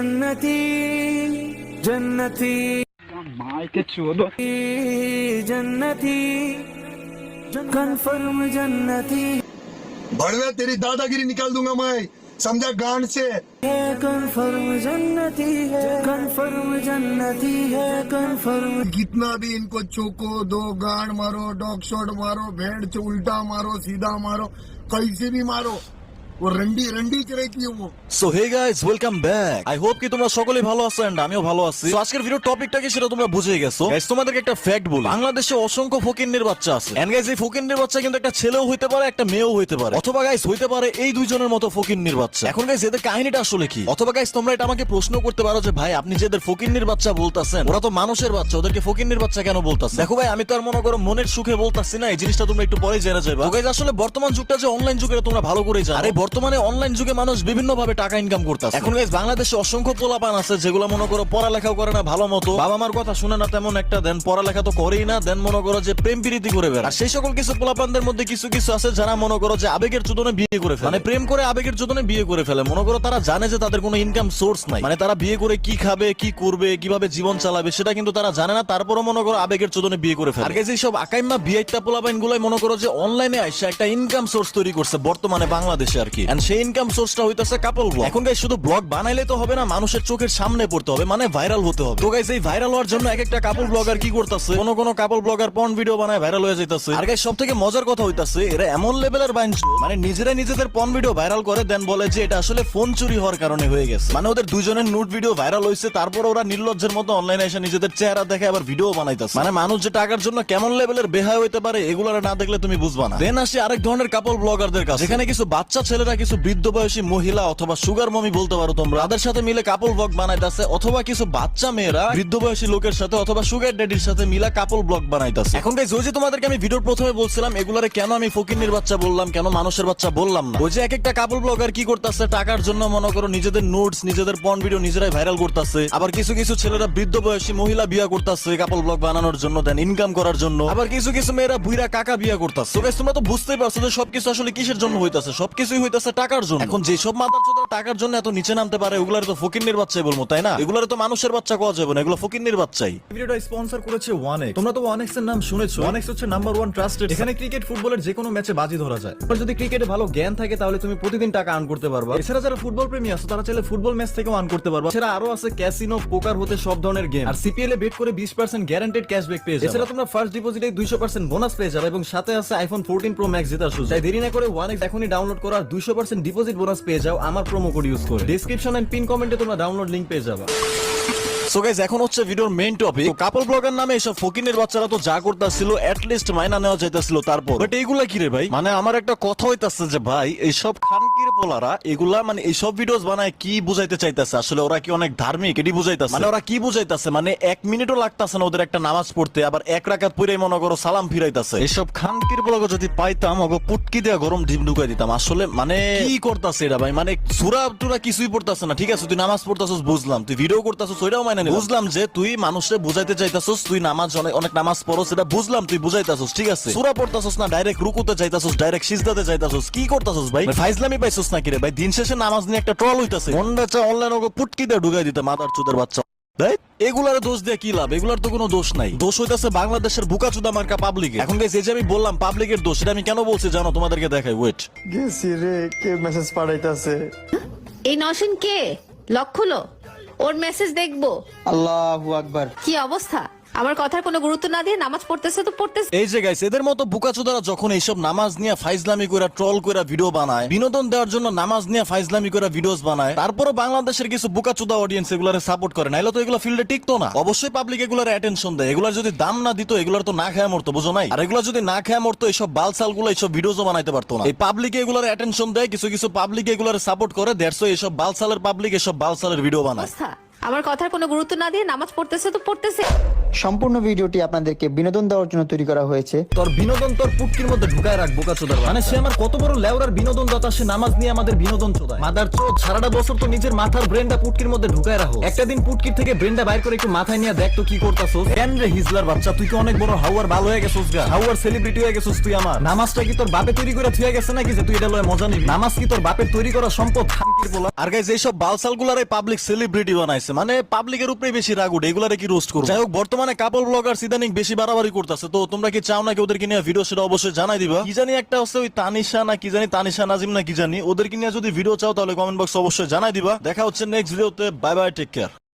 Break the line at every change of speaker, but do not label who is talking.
जन्नती जन्नती।
मार के छो दो
जन्नती कन्फर्म जन्नती।
भड़वे तेरी दादागिरी निकाल दूँगा मैं। समझा गांड से?
कन्फर्म जन्नती है कन्फर्म जन्नती है कन्फर्म
कितना भी इनको चोको दो गांड मारो डॉग शॉट मारो भेड़ उल्टा मारो सीधा मारो कैसे भी मारो।
So hey guys welcome back I hope কি তোমরা সকলে ভালো আছো এন্ড আমিও ভালো আছি। তো আজকের ভিডিও টপিকটা কি সেটা তোমরা বুঝে গেছো? গাইস তোমাদেরকে একটা ফ্যাক্ট বলি। বাংলাদেশে অসংখ্য ফকিন্নের বাচ্চা আছে। এন্ড গাইস এই ফকিন্নের বাচ্চা কিন্তু একটা ছেলেও হইতে পারে, একটা মেয়েও হইতে পারে। অথবা গাইস হইতে পারে এই দুইজনের মতো ফকিন্নের বাচ্চা। এখন গাইস এদের কাহিনীটা আসলে কি? অথবা গাইস তোমরা এটা আমাকে প্রশ্ন করতে পারো যে, ভাই, আপনি যেদের ফকিন্নের বাচ্চা বলতাছেন, ওরা তো মানুষের বাচ্চা, ওদেরকে ফকিন্নের বাচ্চা কেন বলতাছেন? দেখো ভাই, আমি তো আর মনে করো মনের সুখে বলতাছি না, এই জিনিসটা তোমরা একটু পরে জেনে যাবে গাইস আসলে বর্তমান যুগটা যে অনলাইন যুগের তোমরা ভালো করে জানো। বর্তমানে অনলাইন যুগে মানুষ বিভিন্ন ভাবে টাকা ইনকাম করতেছে। এখন গাইস বাংলাদেশে অসংখ্য পোলাপান আছে, যেগুলো মনে করো পড়ালেখাও করে না, ভালো মতো। বাবা মার কথা শুনে না তেমন একটা দেন পড়ালেখা তো করেই না দেন মনে করো যে প্রেম প্রীতি করে বেড়ায়। আর সেই সকল কিছু পোলাপানদের মধ্যে কিছু কিছু আছে যারা মনে করো যে আবেগের চোদনে বিয়ে করে ফেলে। মানে প্রেম করে আবেগের চোদনে বিয়ে করে ফেলে। মনে করো তারা জানে যে তাদের কোনো ইনকাম সোর্স নাই। মানে তারা বিয়ে করে কি খাবে, কি করবে, কীভাবে জীবন চালাবে, সেটা কিন্তু তারা জানে না। তারপরও মনে করো আবেগের চোদনে বিয়ে করে ফেলে। আর যে সব আকাইমা বিয়েটা পোলাপাইন গুলাই মনে করো যে অনলাইনে আইসা একটা ইনকাম সোর্স তৈরি করছে বর্তমানে বাংলাদেশে আর কি। এন্ড সেই ইনকাম সোর্সটা হইতাছে কাপল ব্লগ এখন গাইস শুধু ব্লগ বানাইলে তো হবে না, মানুষের চোখের সামনে পড়তে হবে মানে ভাইরাল হতে হবে। তো গাইস এই ভাইরাল হওয়ার জন্য এক একটা কাপল ব্লগার কি করতেছে? কোন কোন কাপল ব্লগার ভিডিও বানায় ভাইরাল হয়ে যাইতাছে। আর গাইস সবথেকে মজার কথা হইতাছে, এরা এমন লেভেলের মানে নিজেদের ভিডিও ভাইরাল করে দেন বলে যে এটা আসলে ফোন চুরি হওয়ার কারণে হয়ে গেছে। মানে ওদের দুজনের নুট ভিডিও ভাইরাল তারপর ওরা নির্লজ্জের মতো অনলাইনে এসে নিজেদের চেহারা দেখে আবার ভিডিও বানাইতাছে। মানে মানুষ যে টাকার জন্য কেমন লেভেলের বেহায় হইতে পারে এগুলো না দেখলে তুমি বুঝবা না। দেন আসি আরেক ধরনের কাপল ব্লগারদের কাছে, যেখানে কিছু বাচ্চা ছেলেরা কিছু বৃদ্ধ বয়সী মহিলা অথবা সুগার মমি বলতে পারো তোমরা। তাদের সাথে মিলে কাপল ব্লগ বানাইতাছে অথবা কিছু বাচ্চা মেয়েরা বৃদ্ধ বয়সী লোকের সাথে অথবা সুগার ড্যাডির সাথে মিলা কাপল ব্লগ বানাইতাছে। এখন গাইজ ওই যে তোমাদেরকে আমি ভিডিওর প্রথমে বলছিলাম, এগুলারে কেন আমি ফকিন্নির বাচ্চা বললাম, কেন মানুষের বাচ্চা বললাম না? ওই যে এক একটা কাপল ব্লগার কি করতেছে, টাকার জন্য মনে করো নিজেদের নোটস নিজেদের পর্ন ভিডিও নিজেরাই ভাইরাল করতেছে। আবার কিছু কিছু ছেলেরা বৃদ্ধ বয়সী মহিলা বিয়া করতেছে কাপল ব্লগ বানানোর জন্য দেন ইনকাম করার জন্য। আবার কিছু কিছু মেয়েরা বুইরা কাকা বিয়া করতেছে। তোমরা তো বুঝতেই পারছ যে সবকিছু আসলে কিসের জন্য হইতাছে? সবকিছুই হইতাছে টাকার জন্য। এখন যেসব মাদার চোদরা টাকার জন্য এত নিচে নামতে পারে ওগুলার তো ফকিন্নির বাচ্চাই বলব তাই না? এগুলার তো মানুষের বাচ্চা কোয়া যাবে না এগুলো ফকিন্নির বাচ্চাই। ভিডিওটা স্পন্সর করেছে ওয়ানেক্স তোমরা তো ওয়ানেক্স এর নাম শুনেছো। ওয়ানেক্স হচ্ছে নাম্বার ওয়ান ট্রাস্টেড এখানে ক্রিকেট ফুটবলের যে কোনো ম্যাচে বাজি ধরা যায়। আর যদি ক্রিকেটে ভালো জ্ঞান থাকে তাহলে তুমি প্রতিদিন টাকা আর্ন করতে পারবা। এছাড়া যারা ফুটবল প্রেমী আছে তারা চাইলে ফুটবল ম্যাচ থেকেও আর্ন করতে পারবা। এছাড়া আরও আছে ক্যাসিনো পোকার হতে সব ধরনের গেম আর সিপিএল এ বেট করে বিশ পার্সেন্ট গ্যারান্টেড ক্যাশব্যাক পেয়ে যাবে। এছাড়া তোমরা ফার্স্ট ডিপোজিটে দুইশো পার্সেন্ট বোনাস পেয়ে যাবে এবং সাথে আছে আইফোন ফোরটিন প্রো ম্যাক্স জেতার সুযোগ। তাই দেরি না করে ওয়ানেক্স এখনই ডাউনলোড করা দুইশো পার্সেন্ট ডিপোজিট বোনাস পেয়ে যাও আমার প্রোমো কোড ইউজ করে। ডিসক্রিপশন এন্ড পিন কমেন্টে তোমরা ডাউনলোড লিংক পেয়ে যাবে। সো গাইজ এখন হচ্ছে ভিডিওর মেইন টপিক কাপল ব্লগার নামে এসব ফকিনের বাচ্চারা তো যা করতেছিল মাইনা নেওয়া যাইতেছিল তারপর। বাট এইগুলা কি রে ভাই? মানে আমার একটা কথা হইতাছে যে ভাই, এইসব খানকির পোলারা, এগুলা মানে এইসব ভিডিওস বানায় কি বুঝাইতে চাইতেছে? আসলে ওরা কি অনেক ধার্মিক? এটি বুঝাইতেছে। মানে ওরা কি বুঝাইতেছে? মানে এক মিনিটও লাগতাছে না ওদের একটা নামাজ পড়তে, আবার এক রাকাত পরে মনে করো সালাম ফিরাইতাছে। এইসব খানকির পোলাগো যদি পাইতাম, ওগো পুটকি দেওয়া গরম ডিম ঢুকাই দিতাম। আসলে মানে কি করতাছে এটা ভাই? মানে সুরা টুরা কিছুই পড়তাছে না, ঠিক আছে? তুই নামাজ পড়তাছস, বুঝলাম। তুই ভিডিও করতাছস, ওইটাও মানে নিলাম। বুঝলাম যে তুই মানুষে বুঝাইতে চাইতাছস তুই নামাজ অনেক অনেক নামাজ পড়ো সেটা বুঝলাম তুই বুঝাইতাছস ঠিক আছে? সুরা পড়তাছস না ডাইরেক্ট রুকুতে চাইতাছস ডাইরেক্ট সিজদাতে চাইতাছস কি করতাছস ভাই? ফাইজলামি পাইছস রে ভাই? দিন শেষে নামাজ নিয়ে একটা ট্রল হইতাছে। মনটা চা অনলাইন ওকে পুটকি দিয়ে ঢুকাই দিতে মাদার চুদের বাচ্চা। এগুলার দোষ দিয়ে কি লাভ? এগুলার তো কোনো দোষ নাই। দোষ হইতাছে বাংলাদেশের বুকাচুদা মার্কা পাবলিক এখন গাইস এই যে আমি বললাম পাবলিকের দোষ এটা আমি কেন বলছি জানো? তোমাদেরকে দেখাই ওয়েট
গেছি রে কে মেসেজ পাঠাইতাছে?
এই নসীন কে? লক্ষলো ওর মেসেজ দেখব।
আল্লাহ আকবার।
কি অবস্থা? আমার কথার কোনো গুরুত্ব না দিয়ে নামাজ পড়তেছে তো পড়তেছে।
এই যে গাইস এদের মতো বুকাচোদারা যখন এইসব নামাজ নিয়ে ফাইজলামি করে ট্রল করে ভিডিও বানায় বিনোদন দেওয়ার জন্য নামাজ নিয়ে ফাইজলামি করে ভিডিওস বানায় তারপরও বাংলাদেশের কিছু বুকাচোদা অডিয়েন্স এগুলারে সাপোর্ট করে নাইলে তো এগুলো ফিল্ডে টিকতো না। অবশ্যই পাবলিক এগুলার অ্যাটেনশন দেয় এগুলার যদি দাম না দিত এগুলার তো না খায় মরতো বুঝো নাই? আর এগুলো যদি না খায় মরতো এইসব বালসালগুলো এইসব ভিডিওজও বানাইতে পারতো না। এই পাবলিক এগুলার অ্যাটেনশন দেয় কিছু কিছু পাবলিক এগুলার সাপোর্ট করে দেড়শো এইসব বালসালের পাবলিক এসব বালসালের ভিডিও বানায়।
আমার কথার কোনো গুরুত্ব না দিয়ে নামাজ পড়তেছে তো পড়তেছে।
সম্পূর্ণ ভিডিওটি আপনাদেরকে বিনোদন দেওয়ার জন্য তৈরি করা হয়েছে।
তোর বিনোদন তোর পুটকির মধ্যে ঢুকায় রাখ বোকা চোদার মানে সে আমার কত বড় লেওরার বিনোদন দাতা সে নামাজ নিয়ে আমাদের বিনোদন চোদায়। মাদার চোদ সারাটা বছর তো নিজের মাথার ব্রেনটা পুটকির মধ্যে ঢুকায় রাখো। একটা দিন পুটকির থেকে ব্রেনটা বাইর করে একটু মাথায় নিয়ে দেখ তো কি করতাছস। কেন রে হিজলার বাচ্চা তুই কি অনেক বড় হাওয়ার ভালো হয়ে গেছিস গা? হাওয়ার সেলিব্রিটি হয়ে গেছিস তুই আমার। নামাজটা কি তোর বাপে তৈরি করে থুয়ে গেছে নাকি যে তুই এটা লয় মজা নিবি? নামাজ কি তোর বাপের তৈরি করা সম্পদ? মানে বর্তমানে বেশি বাড়াবাড়ি করতেছে। তো তোমরা কি চাও নাকি ওদেরকে নিয়ে ভিডিও অবশ্যই জানাই দিবা। কি জানি একটা হচ্ছে ওই তানিশা না কি জানি, তানিশা নাজিম না ওদেরকে নিয়ে যদি ভিডিও চাও তাহলে কমেন্ট বক্স অবশ্যই জানাই দিবা। দেখা হচ্ছে নেক্সট কেয়ার